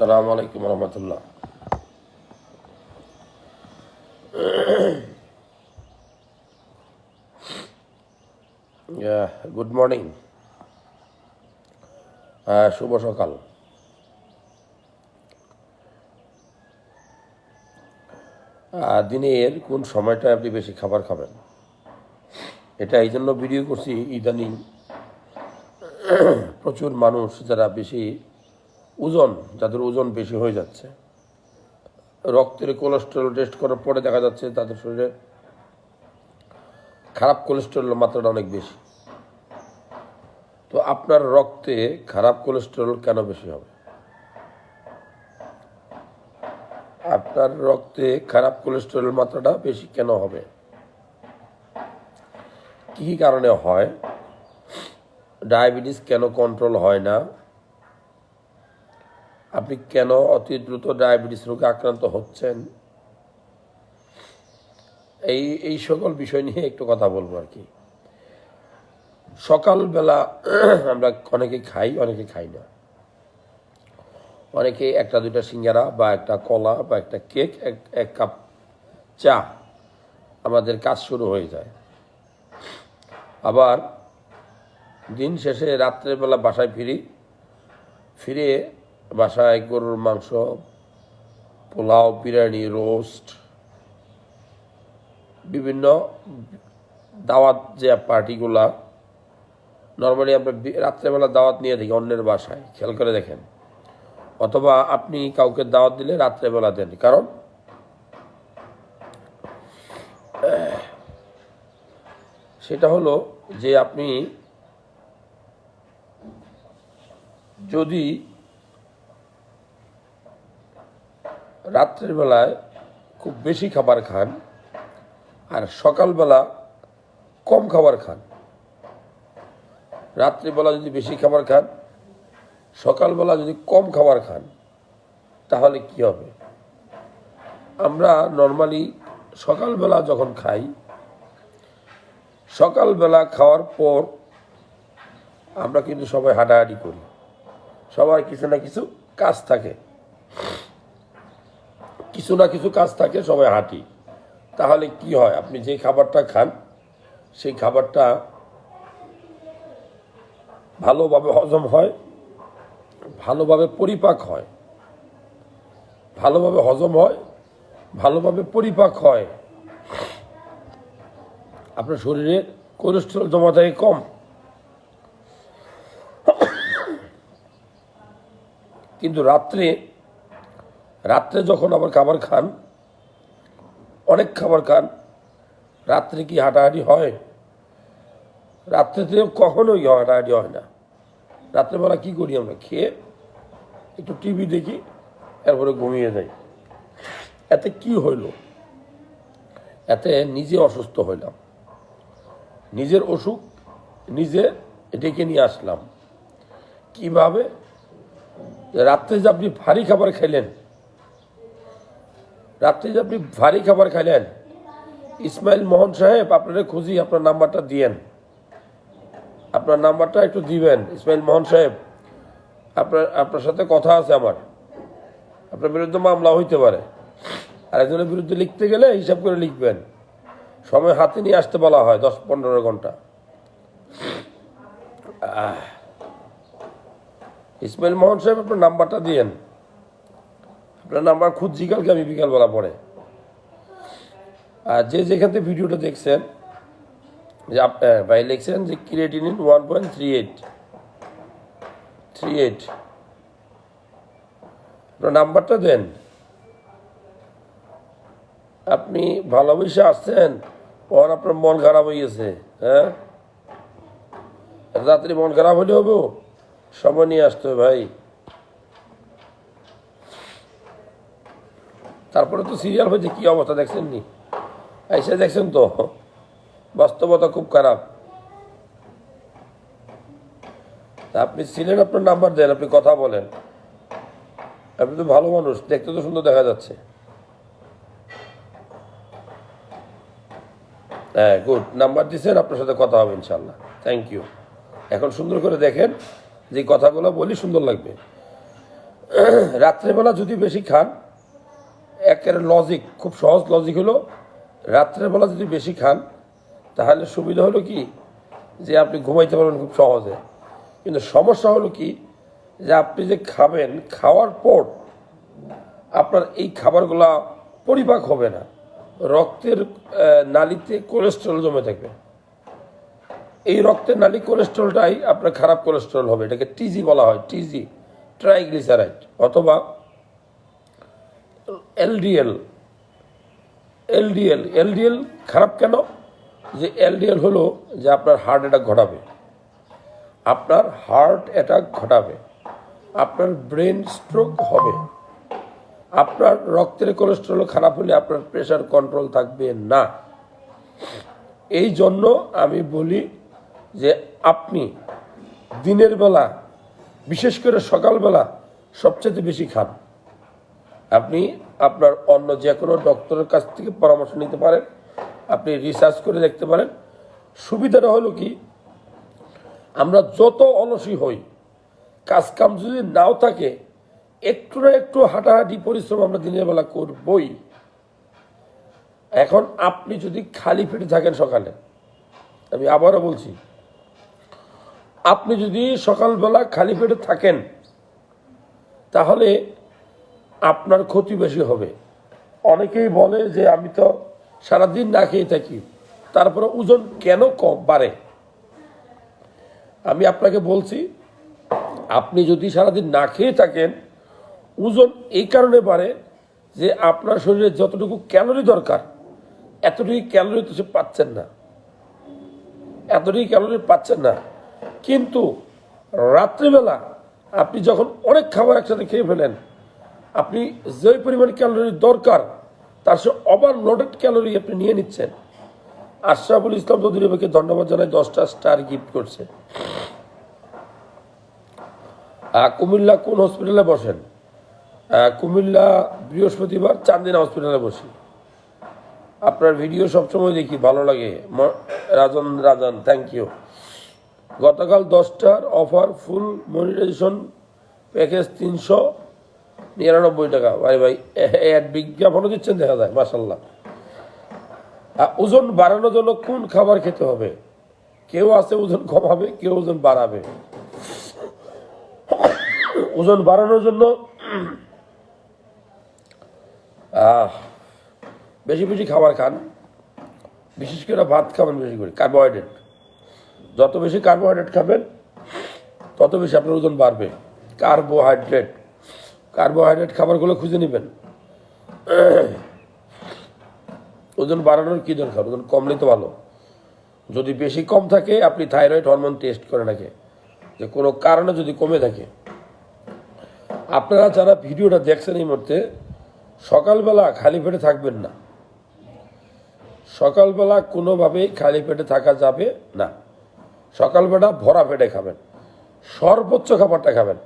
আসসালামু আলাইকুম রহমতুল্লাহ। গুড মর্নিং শুভ সকাল। দিনের কোন সময়টা আপনি বেশি খাবার খাবেন? এটা এই জন্য ভিডিও করছি, ইদানিং প্রচুর মানুষ যারা বেশি ওজন, যাদের ওজন বেশি হয়ে যাচ্ছে। রক্তের কোলেস্ট্রল টেস্ট করার পরে দেখা যাচ্ছে তাদের শরীরে খারাপ কোলেস্ট্রলের মাত্রাটা অনেক বেশি। তো আপনার রক্তে খারাপ কোলেস্ট্রল কেন বেশি হবে? আপনার রক্তে খারাপ কোলেস্ট্রলের মাত্রাটা বেশি কেন হবে? কী কারণে হয়? ডায়াবেটিস কেন কন্ট্রোল হয় না? আপনি কেন অতি দ্রুত ডায়াবেটিস রোগে আক্রান্ত হচ্ছেন। এই এই সকল বিষয় নিয়ে একটু কথা বলব আর কি। সকালবেলা আমরা অনেকে খাই অনেকে খাই না। অনেকে একটা, দুইটা সিঙ্গারা বা একটা কলা বা একটা কেক, এক এক কাপ চা আমাদের কাজ শুরু হয়ে যায়। আবার দিন শেষে রাত্রেবেলা বাসায় ফিরি, ফিরে বাসায় গরুর মাংস, পোলাও, বিরিয়ানি, রোস্ট, বিভিন্ন দাওয়াত যে পার্টিগুলা, নর্মালি আমরা রাত্রেবেলা দাওয়াত নিয়ে থাকি অন্যের বাসায়, খেয়াল করে দেখেন। অথবা আপনি কাউকে দাওয়াত দিলে রাত্রেবেলা দেন, কারণ সেটা হলো যে আপনি যদি রাত্রের বেলায় খুব বেশি খাবার খান আর সকালবেলা কম খাবার খান। রাত্রিবেলা যদি বেশি খাবার খান, সকালবেলা যদি কম খাবার খান, তাহলে কি হবে? আমরা নর্মালি সকালবেলা যখন খাই, সকালবেলা খাওয়ার পর আমরা কিন্তু সবাই হাঁটাহাঁটি করি। সবার কিছু না কিছু কাজ থাকে। কিছু না কিছু কাজ থাকে, সবাই হাঁটি। তাহলে কি হয়? আপনি যে খাবারটা খান, সেই খাবারটা ভালোভাবে হজম হয়, ভালোভাবে পরিপাক হয়। ভালোভাবে হজম হয়, ভালোভাবে পরিপাক হয়। আপনার শরীরে কোলেস্ট্রল জমা থাকে কম। কিন্তু রাত্রে রাত্রে যখন আবার খাবার খান, অনেক খাবার খান, রাত্রে কি হাঁটাহাঁটি হয়? রাত্রেতে কখনোই হাঁটাহাঁটি হয় না। রাত্রেবেলা কি করি আমরা? খেয়ে একটু টিভি দেখি, এরপরে ঘুমিয়ে যাই। এতে কি হইল? এতে নিজে অসুস্থ হইলাম। নিজের অসুখ নিজে ডেকে নিয়ে আসলাম। কীভাবে? রাত্রে যে আপনি ভারী খাবার খাইলেন রাত্রে যে আপনি ভারী খাবার খাইলেন, ইসমাইল মোহন সাহেব আপনারা খুঁজি, আপনার নাম্বারটা দিয়েন। আপনার নাম্বারটা একটু দিবেন, ইসমাইল মোহন সাহেব। আপনার আপনার সাথে কথা আছে আমার। আপনার বিরুদ্ধে মামলা হইতে পারে। আর একজনের বিরুদ্ধে লিখতে গেলে হিসাব করে লিখবেন। সময় হাতে নিয়ে আসতে বলা হয়, দশ পনেরো ঘণ্টা। ইসমাইল মোহন সাহেব, আপনার নাম্বারটা দিয়েন। আপনার নাম্বার খুঁজছি, কালকে আমি বিকালবেলা পরে। আর যে যেখান ভিডিওটা দেখছেন, যে ভাই লিখছেন যে creatinine one point three eight three eight আপনার নাম্বারটা দেন। আপনি ভালোবেসে আসছেন, পর আপনার মন খারাপ হয়ে গেছে হ্যাঁ? রাত্রি মন খারাপ হলে হব, সময় নিয়ে আসতে হবে ভাই। তারপরে তো সিরিয়াল হয়েছে, কি অবস্থা দেখছেন নি এসে দেখছেন তো, বাস্তবতা খুব খারাপ। আপনি ছিলেন আপনার নাম্বার দেন, আপনি কথা বলেন। আপনি তো ভালো মানুষ, দেখতে তো সুন্দর দেখা যাচ্ছে। হ্যাঁ গুড নাম্বার দিচ্ছেন আপনার সাথে কথা হবে ইনশাল্লাহ থ্যাংক ইউ এখন সুন্দর করে দেখেন, যে কথাগুলো বলি সুন্দর লাগবে। রাত্রেবেলা যদি বেশি খান একের লজিক খুব সহজ লজিক হলো রাত্রেবেলা যদি বেশি খান, তাহলে সুবিধা হলো কি? যে আপনি ঘুমাইতে পারবেন খুব সহজে। কিন্তু সমস্যা হলো কি? যে আপনি যে খাবেন, খাওয়ার পর আপনার এই খাবারগুলা পরিপাক হবে না। রক্তের নালিতে কোলেস্ট্রল জমে থাকবে। এই রক্তের নালি কোলেস্ট্রলটাই আপনার খারাপ কোলেস্ট্রল হবে। এটাকে টিজি বলা হয় টিজি ট্রাইগ্লিসারাইড অথবা এলডিএল। এলডিএল এলডিএল খারাপ কেন? যে এলডিএল হলো যে আপনার হার্ট অ্যাটাক ঘটাবে। আপনার হার্ট অ্যাটাক ঘটাবে। আপনার ব্রেন স্ট্রোক হবে। আপনার রক্তের কোলেস্ট্রল খারাপ হলে আপনার প্রেশার কন্ট্রোল থাকবে না। এই জন্য আমি বলি যে আপনি দিনের বেলা, বিশেষ করে সকালবেলা সবচেয়ে বেশি খান। আপনি আপনার অন্য যে কোনো ডক্টরের কাছ থেকে পরামর্শ নিতে পারেন, আপনি রিসার্চ করে দেখতে পারেন। সুবিধাটা হলো কি, আমরা যত অলসী হই কাজ কাম যদি নাও থাকে, একটু না একটু হাঁটাহাঁটি পরিশ্রম আমরা দিনের বেলা করবই। এখন আপনি যদি খালি পেটে থাকেন সকালে, আমি আবারও বলছি, আপনি যদি সকালবেলা খালি পেটে থাকেন, তাহলে আপনার ক্ষতি বেশি হবে। অনেকেই বলে যে, আমি তো সারাদিন না খেয়ে থাকি। তারপরে ওজন কেন কম বাড়ে? আমি আপনাকে বলছি, আপনি যদি সারাদিন না খেয়ে থাকেন, ওজন এই কারণে বাড়ে যে, আপনার শরীরে যতটুকু ক্যালোরি দরকার এতটুকু ক্যালোরি তো সে পাচ্ছেন না। এতটুকু ক্যালোরি পাচ্ছেন না। কিন্তু রাত্রিবেলা আপনি যখন অনেক খাবার একসাথে খেয়ে ফেলেন আপনি যে পরিমাণ ক্যালোরি দরকার, তার সে ওভারলোডেড ক্যালোরি আপনি নিয়ে নিচ্ছেন। আশরাফুল ইসলাম চৌধুরী আমাকে ধন্যবাদ জানাই দশটা স্টার গিফট করছে। কুমিল্লা কোন হসপিটালে বসেন? কুমিল্লা বৃহস্পতিবার চান্দিনা হসপিটালে বসি। আপনার ভিডিও সবসময় দেখি, ভালো লাগে। রাজন রাজন থ্যাংক ইউ গতকাল দশটার অফার ফুল মনিটাইজেশন প্যাকেজ তিনশো। নিরানব্বই টাকা। ভাই ভাই এক বিজ্ঞাপনও দিচ্ছেন, দেখা যায় মাসাল্লাহ ওজন বাড়ানোর জন্য কোন খাবার খেতে হবে? কেউ আছে ওজন কমাবে, কেউ ওজন বাড়াবে। ওজন বাড়ানোর জন্য বেশি বেশি খাবার খান। বিশেষ করে ভাত খাবেন বেশি করে, কার্বোহাইড্রেট। যত বেশি কার্বোহাইড্রেট খাবেন, তত বেশি আপনার ওজন বাড়বে। কার্বোহাইড্রেট। কার্বোহাইড্রেট খাবারগুলো খুঁজে নেবেন। ওজন বাড়ানোর কি দরকার? ওজন কমলে তো ভালো। যদি বেশি কম থাকে, আপনি থাইরয়েড হরমোন টেস্ট করে নাকি যে কোনো কারণে যদি কমে থাকে। আপনারা যারা ভিডিওটা দেখছেন এই মুহূর্তে, সকালবেলা খালি পেটে থাকবেন না। সকালবেলা কোনোভাবেই খালি পেটে থাকা যাবে না। সকালবেলা ভরা পেটে খাবেন। সর্বোচ্চ খাবারটা খাবেন।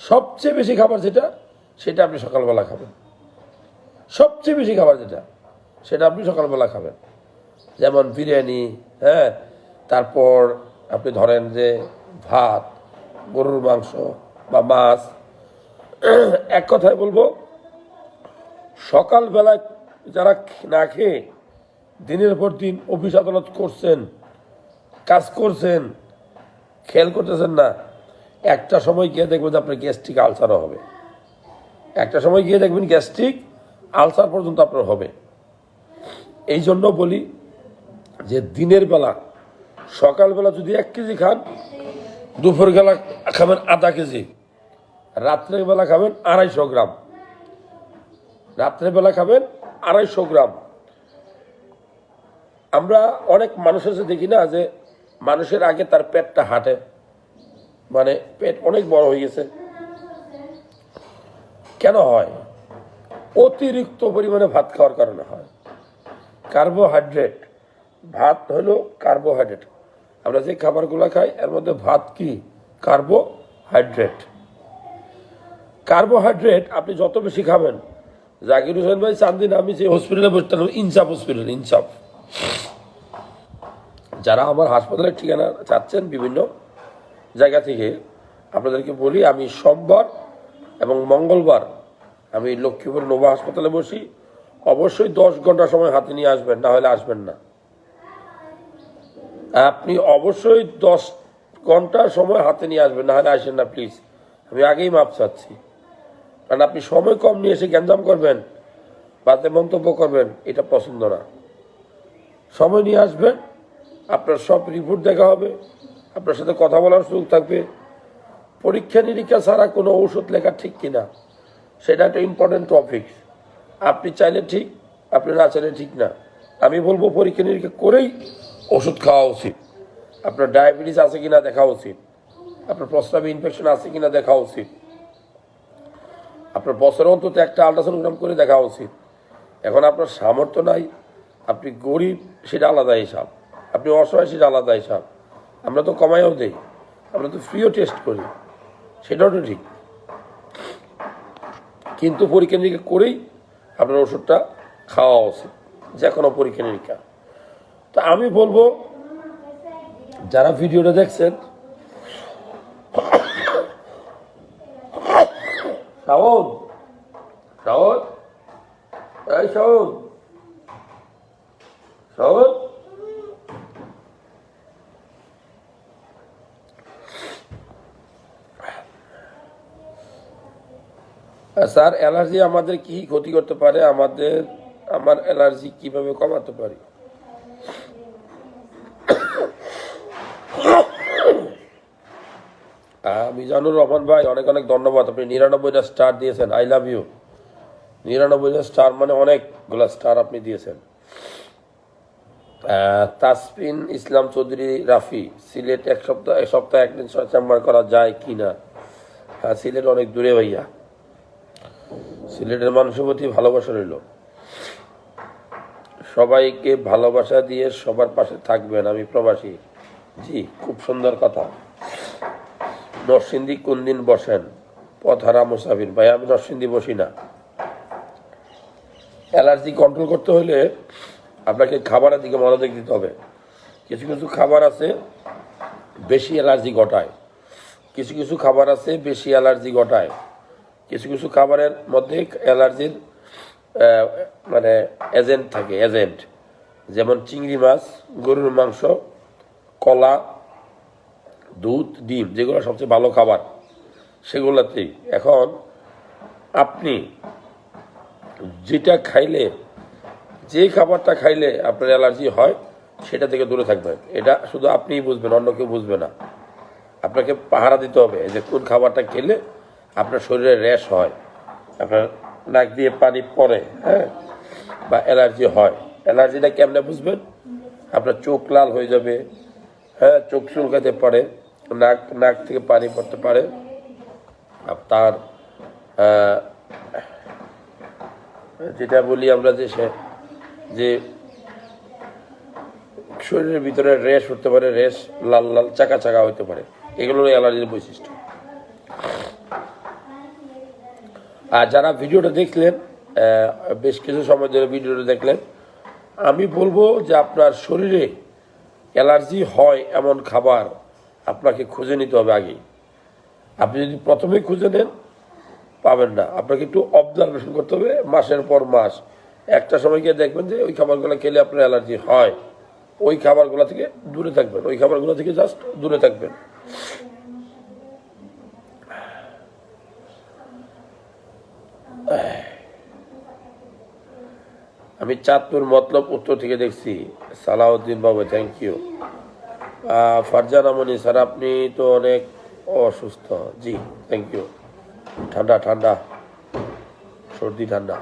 সবচেয়ে বেশি খাবার যেটা, সেটা আপনি সকালবেলা খাবেন। সবচেয়ে বেশি খাবার যেটা, সেটা আপনি সকালবেলা খাবেন। যেমন বিরিয়ানি হ্যাঁ? তারপর আপনি ধরেন যে ভাত, গরুর মাংস বা মাছ। এক কথায় বলব, সকালবেলায় যারা না খেয়ে দিনের পর দিন অফিস আদালত করছেন, কাজ করছেন, খেয়াল করতেছেন না একটা সময় গিয়ে দেখবেন যে আপনার গ্যাস্ট্রিক আলসারও হবে। একটা সময় গিয়ে দেখবেন গ্যাস্ট্রিক আলসার পর্যন্ত আপনার হবে। এই জন্য বলি যে দিনের বেলা, সকালবেলা যদি এক কেজি খান, দুপুর বেলা খাবেন আধা কেজি, রাত্রের বেলা খাবেন আড়াইশো গ্রাম। রাত্রের বেলা খাবেন আড়াইশো গ্রাম। আমরা অনেক মানুষের সাথে দেখি না যে মানুষের আগে তার পেটটা হাঁটে। মানে পেট অনেক বড় হয়ে গেছে। কেন হয়? অতিরিক্ত পরিমাণে ভাত খাওয়ার কারণে হয়। কার্বোহাইড্রেট। ভাত হলো কার্বোহাইড্রেট। আমরা যে খাবারগুলো খাই, এর মধ্যে ভাত কি? কার্বোহাইড্রেট। কার্বোহাইড্রেট আপনি যত বেশি খাবেন, জাকির হোসেন ভাই চান্দিন আমি যে হসপিটালে বসতাম, ইনসাফ হসপিটাল ইনসাফ। যারা আমার হাসপাতালের ঠিকানা চাচ্ছেন বিভিন্ন জায়গা থেকে আপনাদেরকে বলি, আমি সোমবার এবং মঙ্গলবার আমি লক্ষ্মীপুর নোভা হাসপাতালে বসি। অবশ্যই দশ ঘণ্টা সময় হাতে নিয়ে আসবেন, না হলে আসবেন না। আপনি অবশ্যই দশ ঘণ্টা সময় হাতে নিয়ে আসবেন, না হলে আসেন না, প্লিজ। আমি আগেই মাপ চাচ্ছি। কারণ আপনি সময় কম নিয়ে এসে গ্যাঞ্জাম করবেন বাতে মন্তব্য করবেন, এটা পছন্দ না। সময় নিয়ে আসবেন, আপনার সব রিপোর্ট দেখা হবে। আপনার সাথে কথা বলার সুযোগ থাকবে। পরীক্ষা নিরীক্ষা ছাড়া কোনো ঔষধ লেখা ঠিক কিনা, সেটা একটা ইম্পর্টেন্ট টপিক আপনি চাইলে ঠিক, আপনি না চাইলে ঠিক না। আমি বলব পরীক্ষা নিরীক্ষা করেই ওষুধ খাওয়া উচিত। আপনার ডায়াবেটিস আছে কিনা দেখা উচিত। আপনার প্রস্রাবে ইনফেকশন আছে কিনা দেখা উচিত। আপনার বছরে অন্তত একটা আল্ট্রাসোনোগ্রাম করে দেখা উচিত। এখন আপনার সামর্থ্য নাই, আপনি গরিব, সেটা আলাদা হিসাব। আপনি অসহায়, সেটা আলাদা হিসাব। আমরা তো কমাইও দেই, আমরা তো ফ্রিও টেস্ট করি, সেটাও তো ঠিক। কিন্তু পরীক্ষা নিরীক্ষা করেই আপনার ওষুধটা খাওয়া উচিত, যে কোনো পরীক্ষা নিরীক্ষা। তো আমি বলব, যারা ভিডিওটা দেখছেন শ্রাবণ শ্রাবণ এই শ্রাবণ শ্রাবণ স্যার অ্যালার্জি আমাদের কি ক্ষতি করতে পারে? আমাদের আমার অ্যালার্জি কীভাবে কমাতে পারি? মিজানুর রহমান ভাই অনেক অনেক ধন্যবাদ। আপনি নিরানব্বইটা স্টার দিয়েছেন। আই লাভ ইউ নিরানব্বইটা স্টার মানে অনেকগুলা স্টার আপনি দিয়েছেন। আহ, তাসপিন ইসলাম চৌধুরী রাফি সিলেট এক সপ্তাহ এক সপ্তাহে একদিন চেম্বার করা যায় কি না হ্যাঁ সিলেট অনেক দূরে ভাইয়া। সিলেটের মানুষের প্রতি ভালোবাসা রইল। সবাইকে ভালোবাসা দিয়ে সবার পাশে থাকবেন আমি প্রবাসী। জি, খুব সুন্দর কথা। নরসিংদী কোন দিন বসেন? পথহারা মুসাফির। ভাই, আমি নরসিংদী বসি না। অ্যালার্জি কন্ট্রোল করতে হলে আপনাকে খাবারের দিকে মনোযোগ দিতে হবে। কিছু কিছু খাবার আছে, বেশি অ্যালার্জি ঘটায়। কিছু কিছু খাবার আছে, বেশি অ্যালার্জি ঘটায়। কিছু কিছু খাবারের মধ্যে অ্যালার্জির মানে এজেন্ট থাকে এজেন্ট যেমন চিংড়ি মাছ, গরুর মাংস, কলা, দুধ, ডিম, যেগুলো সবচেয়ে ভালো খাবার সেগুলোতেই এখন আপনি যেটা খাইলে, যে খাবারটা খাইলে আপনার অ্যালার্জি হয়, সেটা থেকে দূরে থাকবেন। এটা শুধু আপনিই বুঝবেন, অন্য কেউ বুঝবে না। আপনাকে পাহারা দিতে হবে যে কোন খাবারটা খেলে আপনার শরীরে র্যাশ হয়, আপনার নাক দিয়ে পানি পড়ে হ্যাঁ? বা অ্যালার্জি হয়। অ্যালার্জিটা কেমনে বুঝবেন? আপনার চোখ লাল হয়ে যাবে হ্যাঁ? চোখ চুলকাতে পারে, নাক নাক থেকে পানি পড়তে পারে। তার যেটা বলি আমরা যে সে, যে শরীরের ভিতরে রেশ হতে পারে রেশ লাল লাল, চাকা চাকা হতে পারে। এগুলো অ্যালার্জির বৈশিষ্ট্য। আর যারা ভিডিওটা দেখলেন বেশ কিছু সময় ধরে ভিডিওটা দেখলেন, আমি বলব যে আপনার শরীরে অ্যালার্জি হয় এমন খাবার আপনাকে খুঁজে নিতে হবে আগে আপনি যদি প্রথমেই খুঁজে নেন, পাবেন না। আপনাকে একটু অবজারভেশন করতে হবে মাসের পর মাস। একটা সময় গিয়ে দেখবেন যে ওই খাবারগুলো খেলে আপনার অ্যালার্জি হয়। ওই খাবারগুলো থেকে দূরে থাকবেন। ওই খাবারগুলো থেকে জাস্ট দূরে থাকবেন। আমি চাঁদপুর মতলব উত্তর থেকে দেখছি। সালাউদ্দিন বাবু থ্যাংক ইউ ফারজান আমনি, স্যার, আপনি তো অনেক অসুস্থ। জি থ্যাংক ইউ ঠান্ডা ঠান্ডা। সর্দি, ঠান্ডা।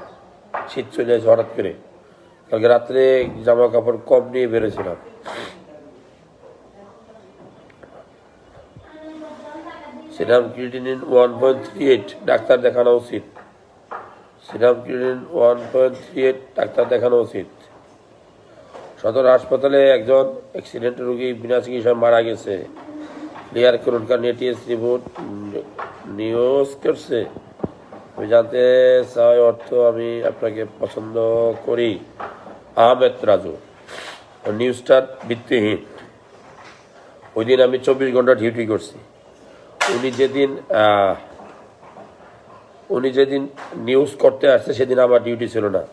শীত চলে আসে হঠাৎ করে। কালকে রাত্রে জামা কাপড় কম নিয়ে বেরোছিলাম serum creatinine one point three eight, doctor দেখানো উচিত। Serum one point three eight doctor দেখানো উচিত। সদর হাসপাতালে একজন অ্যাক্সিডেন্ট রোগী বিনা চিকিৎসায় মারা গেছে। ক্লিয়ার করুন কারণ এটিএস রিপোর্ট নিউজ করছে। আমি জানতে চাই অর্থ আমি আপনাকে পছন্দ করি। আহমেদ রাজু নিউজটার ভিত্তিহীন। ওই দিন আমি চব্বিশ ঘণ্টা ডিউটি করছি। উনি যেদিন উনি যেদিন নিউজ করতে আসছে, সেদিন আমার ডিউটি ছিল না।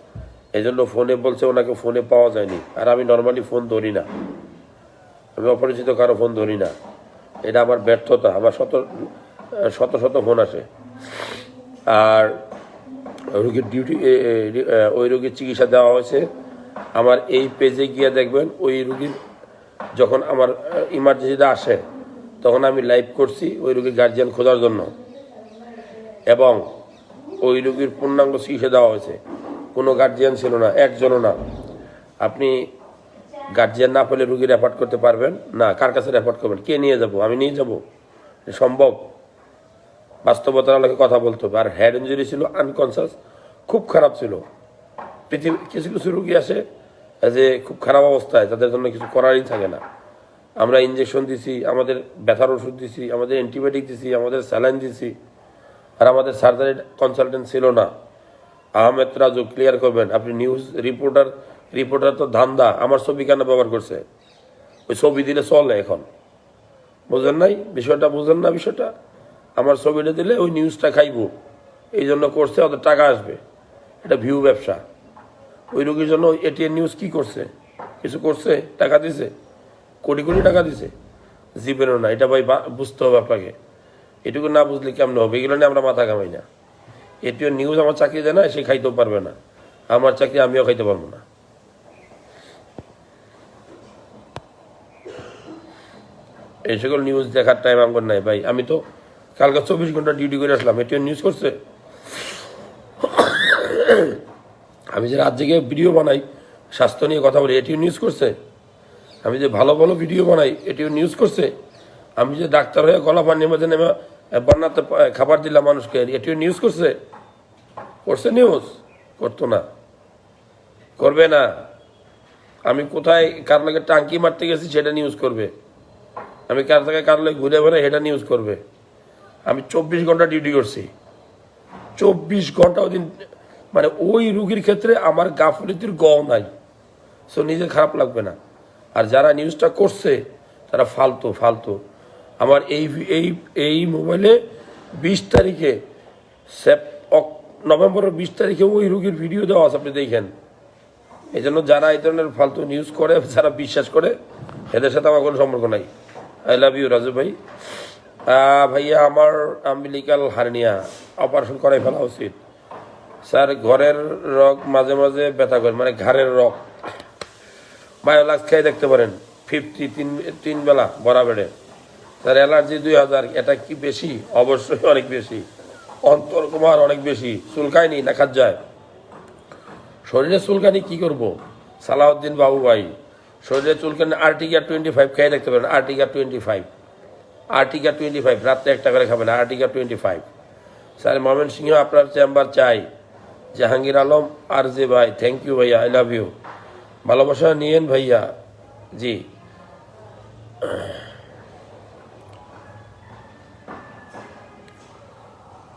এই জন্য ফোনে বলছে, ওনাকে ফোনে পাওয়া যায়নি। আর আমি নর্মালি ফোন ধরি না। আমি অপরিচিত কারও ফোন ধরি না। এটা আমার ব্যর্থতা। আমার শত শত শত ফোন আসে। আর রোগীর ডিউটি ওই রোগীর চিকিৎসা দেওয়া হয়েছে। আমার এই পেজে গিয়ে দেখবেন, ওই রুগীর যখন আমার ইমার্জেন্সিতে আসে, তখন আমি লাইভ করছি ওই রুগীর গার্জিয়ান খোঁজার জন্য। এবং ওই রুগীর পূর্ণাঙ্গ চিকিৎসা দেওয়া হয়েছে। কোনো গার্জিয়ান ছিল না, একজনও না। আপনি গার্জিয়ান না পেলে রুগী রেফার করতে পারবেন? না, কার কাছে রেফার করবেন? কে নিয়ে যাব? আমি নিয়ে যাব? সম্ভব? বাস্তবতার আলোকে কথা বলতে হবে। আর হেড ইঞ্জুরি ছিল আনকনসাস খুব খারাপ ছিল। পৃথিবী, কিছু কিছু রুগী আসে যে খুব খারাপ অবস্থায়, তাদের জন্য কিছু করারই থাকে না। আমরা ইঞ্জেকশন দিছি, আমাদের ব্যথার ওষুধ দিছি, আমাদের অ্যান্টিবায়োটিক দিছি, আমাদের স্যালাইন দিছি। আর আমাদের সার্জারি কনসালটেন্ট ছিল না। আহমেদ রাজু ক্লিয়ার করবেন। আপনি নিউজ রিপোর্টার রিপোর্টার তো ধান্দা। আমার ছবি কেন ব্যবহার করছে? ওই ছবি দিলে চলে এখন। বুঝেন নাই? বিষয়টা বুঝেন না বিষয়টা? আমার ছবিটা দিলে ওই নিউজটা খাইবো। এই জন্য করছে, ওদের টাকা আসবে। এটা ভিউ ব্যবসা। ওই রোগীর জন্য এটিএন নিউজ কি করছে? কিছু করছে? টাকা দিছে? কোটি কোটি টাকা দিছে? জীবনেও না। এটা ভাই বুঝতে হবে আপনাকে। এটুকু না বুঝলে কেমন হবে? এগুলো নিয়ে আমরা মাথা কামাই না। এটিও নিউজ আমার চাকরি দেয় না, সে খাইতেও পারবে না। আমার চাকরি আমিও খাইতে পারব না। এই সকল নিউজ দেখার টাইম আমার নাই ভাই। আমি তো কালকে চব্বিশ ঘণ্টা ডিউটি করে আসলাম, এটিও নিউজ করছে। আমি যে রাত জেগে ভিডিও বানাই, স্বাস্থ্য নিয়ে কথা বলি, এটিও নিউজ করছে। আমি যে ভালো ভালো ভিডিও বানাই, এটিও নিউজ করছে। আমি যে ডাক্তার হয়ে গলা পানির মধ্যে নেমে বন্যাতে প- খাবার দিলাম মানুষকে, এটিও নিউজ করছে। করছে নিউজ করতো না। করবে না। আমি কোথায় কার লাগে টাঙ্কি মারতে গেছি সেটা নিউজ করবে। আমি কার থেকে কার লাগে ঘুরে বেড়াই সেটা নিউজ করবে। আমি চব্বিশ ঘণ্টা ডিউটি করছি। চব্বিশ ঘণ্টা ওই দিন মানে ওই রুগীর ক্ষেত্রে আমার গাফলিতির গ নাই। সো নিজে খারাপ লাগবে না। আর যারা নিউজটা করছে, তারা ফালতু ফালতু। আমার এই এই এই মোবাইলে বিশ তারিখে সেপ নভেম্বরের বিশ তারিখে ওই রুগীর ভিডিও দেওয়া আছে, আপনি দেখেন। এই জন্য যারা এই ধরনের ফালতু নিউজ করে, যারা বিশ্বাস করে, এদের সাথে আমার কোনো সম্পর্ক নাই। আই লাভ ইউ রাজু ভাই। ভাইয়া, আমার আম্বিলিকাল হার্নিয়া অপারেশন করাই ফেলা উচিত। স্যার, ঘরের রগ মাঝে মাঝে ব্যথা করে মানে ঘাড়ের রগ। বায়োলাক্স খেয়ে দেখতে পারেন ফিফটি তিন তিন বেলা, বরাবরে। স্যার অ্যালার্জি দুই হাজার, এটা কি বেশি? অবশ্যই অনেক বেশি। অন্তর কুমার অনেক বেশি। চুলকায়নি দেখা যায় শরীরে চুলকানি কি করব? সালাউদ্দিন বাবু ভাই, শরীরে চুলকানি আর্টিকা টোয়েন্টি ফাইভ খেয়ে দেখতে পারেন আর্টিকা টোয়েন্টি ফাইভ। আর্টিকা টোয়েন্টি ফাইভ, রাত্রে একটা করে খাবেন আর্টিকা twenty five. Sir Mymensingh আপনার চেম্বার চাই। জাহাঙ্গীর আলম আর জে ভাই থ্যাংক ইউ ভাইয়া আই লাভ ইউ ভালোবাসা নিয়েন ভাইয়া। জি।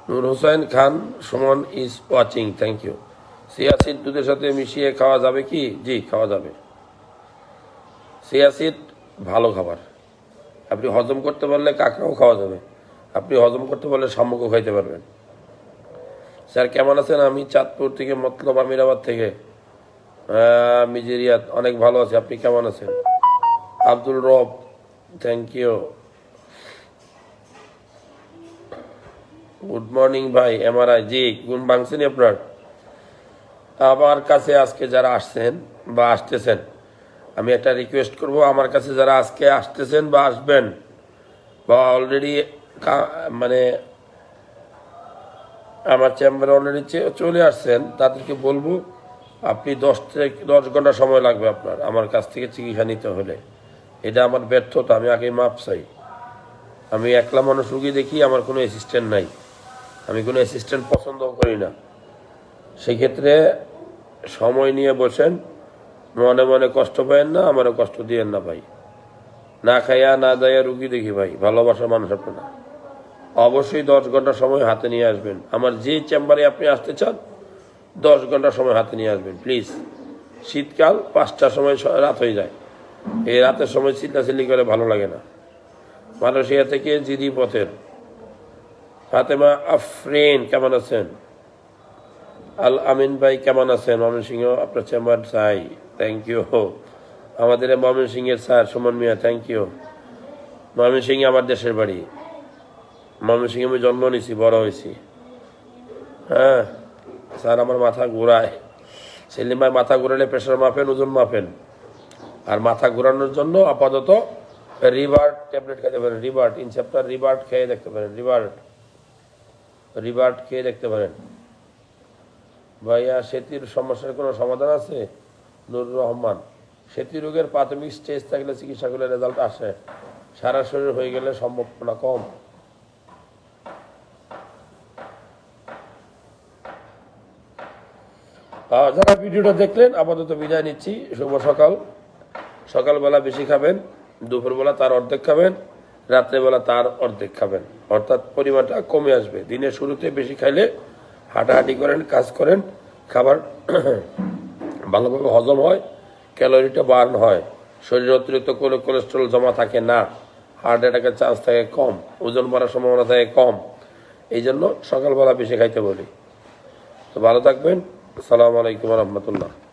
Noor Hossain Khan Sumon is watching thank you chia seed দুধের সাথে মিশিয়ে খাওয়া যাবে কি? জি, খাওয়া যাবে। সিয়াসিড ভালো খাবার। আপনি হজম করতে পারলে কাঁকড়াও খাওয়া যাবে। আপনি হজম করতে পারলে শামুকও খাইতে পারবেন। স্যার, কেমন আছেন? আমি চাঁদপুর থেকে মতলব আমিরাবাদ থেকে। মিজেরিয়াত, অনেক ভালো আছি। আপনি কেমন আছেন? Abdul Rob thank you good morning ভাই এমআরআই জি, গুণ ভাঙছেন আপনার? আমার কাছে আজকে যারা আসছেন বা আসতেছেন, আমি একটা রিকোয়েস্ট করব, আমার কাছে যারা আজকে আসতেছেন বা আসবেন, বা অলরেডি মানে আমার চেম্বারে অলরেডি চলে আসছেন, তাদেরকে বলব, আপনি দশ থেকে দশ ঘণ্টা সময় লাগবে আপনার, আমার কাছ থেকে চিকিৎসা নিতে হলে। এটা আমার ব্যর্থতা, আমি আগে মাপ চাই। আমি একলা মানুষ রুগী দেখি, আমার কোনো অ্যাসিস্ট্যান্ট নাই। আমি কোনো অ্যাসিস্ট্যান্ট পছন্দ করি না। সেক্ষেত্রে সময় নিয়ে বসেন, মনে মনে কষ্ট পায়েন না, আমারও কষ্ট দিয়েন না ভাই। না খাইয়া না দাইয়া রুগী দেখি ভাই, ভালোবাসা মানুষ আপনারা। অবশ্যই দশ ঘণ্টা সময় হাতে নিয়ে আসবেন। আমার যে চেম্বারে আপনি আসতে চান, দশ ঘণ্টা সময় হাতে নিয়ে আসবেন, প্লিজ। শীতকাল পাঁচটার সময় রাত হয়ে যায়। এই রাতের সময় চিল্লাচিল্লি করে ভালো লাগে না। মালয়েশিয়া থেকে জিডি পথের ফাতেমা আফরিন, কেমন আছেন? আল আমিন ভাই, কেমন আছেন? ময়মনসিংহ আপনার চেম্বার চাই। থ্যাংক ইউ আমাদের ময়মনসিংহের sir Sumon Mia thank you ময়মনসিংহে আমার দেশের বাড়ি। ময়মনসিংহে আমি জন্ম নিয়েছি, বড় হয়েছি। হ্যাঁ স্যার আমার মাথা ঘোরায়। সেলিম ভাই, মাথা ঘোরালে প্রেশার মাপেন, ওজন মাপেন। আর মাথা ঘোরানোর জন্য আপাতত রিভার্ট ট্যাবলেট খেতে পারেন। রিভার্ট, ইনসেপ্টার রিভার্ট খেয়ে দেখতে পারেন। রিভার্ট রিভার্ট খেয়ে দেখতে পারেন? ভাইয়া, সেতির সমস্যার কোনো সমাধান আছে? নুরুর রহমান, সেতী রোগের প্রাথমিক স্টেজ থাকলে চিকিৎসা করলে রেজাল্ট আসে। সারা শরীর হয়ে গেলে সম্ভাবনা কম। যারা ভিডিওটা দেখলেন, আপাতত বিদায় নিচ্ছি। শুভ সকাল। সকালবেলা বেশি খাবেন, দুপুরবেলা তার অর্ধেক খাবেন। রাত্রেবেলা তার অর্ধেক খাবেন। অর্থাৎ পরিমাণটা কমে আসবে। দিনের শুরুতে বেশি খাইলে হাঁটাহাঁটি করেন, কাজ করেন, খাবার ভালোভাবে হজম হয়, ক্যালোরিটা বার্ন হয়। শরীরে অতিরিক্ত কোনো কোলেস্ট্রল জমা থাকে না। হার্ট অ্যাটাকের চান্স থাকে কম, ওজন বাড়ার সম্ভাবনা থাকে কম। এই জন্য সকালবেলা বেশি খাইতে বলি। তো ভালো থাকবেন। আসসালামু আলাইকুম রহমতুল্লাহ।